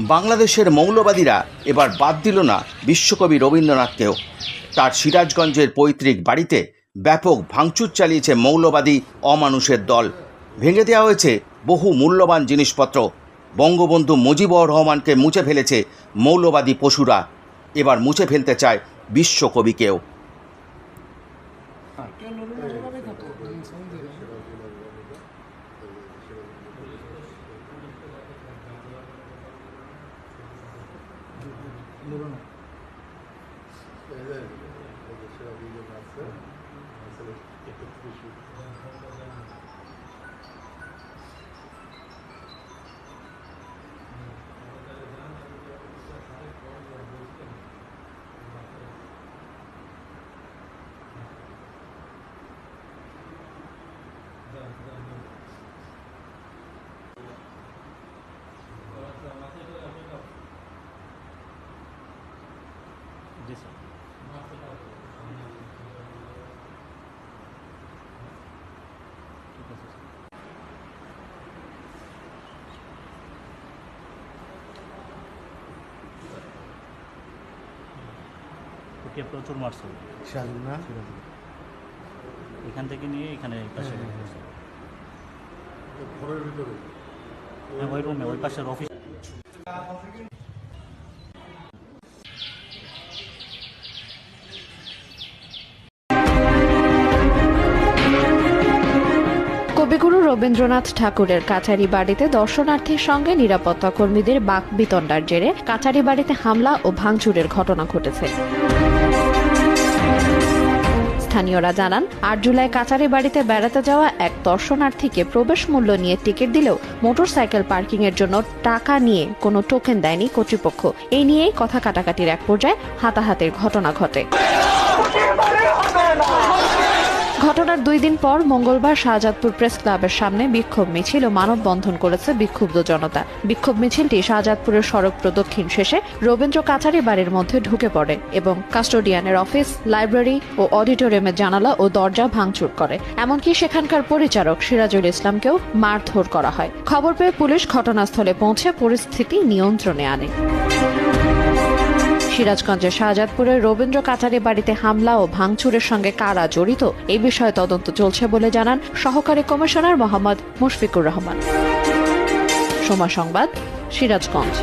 বাংলাদেশের মৌলবাদীরা এবার বাদ দিল না বিশ্বকবি রবীন্দ্রনাথকেও। তার সিরাজগঞ্জের পৈতৃক বাড়িতে ব্যাপক ভাঙচুর চালিয়েছে মৌলবাদী অমানুষের দল। ভেঙে দেওয়া হয়েছে বহু মূল্যবান জিনিসপত্র। বঙ্গবন্ধু মুজিবুর রহমানকে মুছে ফেলেছে মৌলবাদী পশুরা। এবার মুছে ফেলতে চায় বিশ্বকবিকেও। Nuruna. Şeyler, orada şey abiyle nasıl? Nasıl getirtmişim? Yeah, yeah, yeah. জি স্যার ঠিক আছে স্যার ওকে প্রচুর মারছে না এখান থেকে নিয়ে এখানে পাশে হ্যাঁ, হ্যাঁ, রেখেছে। হ্যাঁ। ওই রুমে ওই পাশের অফিস কবিগুরু রবীন্দ্রনাথ ঠাকুরের কাছারি বাড়িতে দর্শনার্থীর সঙ্গে নিরাপত্তা কর্মীদের বাক বিতণ্ডার জেরে কাছারি বাড়িতে হামলা ও ভাঙচুরের ঘটনা ঘটেছে। স্থানীয়রা জানান, আট জুলাই কাছারি বাড়িতে বেড়াতে যাওয়া এক দর্শনার্থীকে প্রবেশ মূল্য নিয়ে টিকিট দিলেও মোটরসাইকেল পার্কিং এর জন্য টাকা নিয়ে কোনো টোকেন দেয়নি কর্তৃপক্ষ। এই নিয়েই কথা কাটাকাটির এক পর্যায়ে হাতাহাতির ঘটনা ঘটে। ঘটনার দুই দিন পর মঙ্গলবার শাহজাদপুর প্রেস ক্লাবের সামনে বিক্ষোভ মিছিল ও মানববন্ধন করেছে বিক্ষুব্ধ জনতা। বিক্ষোভ মিছিলটি শাহজাদপুরের সড়ক প্রদক্ষিণ শেষে রবীন্দ্র কাছারি বাড়ির মধ্যে ঢুকে পড়ে এবং কাস্টোডিয়ানের অফিস, লাইব্রেরি ও অডিটোরিয়ামের জানালা ও দরজা ভাঙচুর করে। এমনকি সেখানকার পরিচারক সিরাজুল ইসলামকেও মারধর করা হয়। খবর পেয়ে পুলিশ ঘটনাস্থলে পৌঁছে পরিস্থিতি নিয়ন্ত্রণে আনে। সিরাজগঞ্জের শাহজাদপুরের রবীন্দ্র কাতারি বাড়িতে হামলা ও ভাঙচুরের সঙ্গে কারা জড়িত, এ বিষয়ে তদন্ত চলছে বলে জানান সহকারী কমিশনার মোহাম্মদ মুশফিকুর রহমান। সময় সংবাদ, সিরাজগঞ্জ।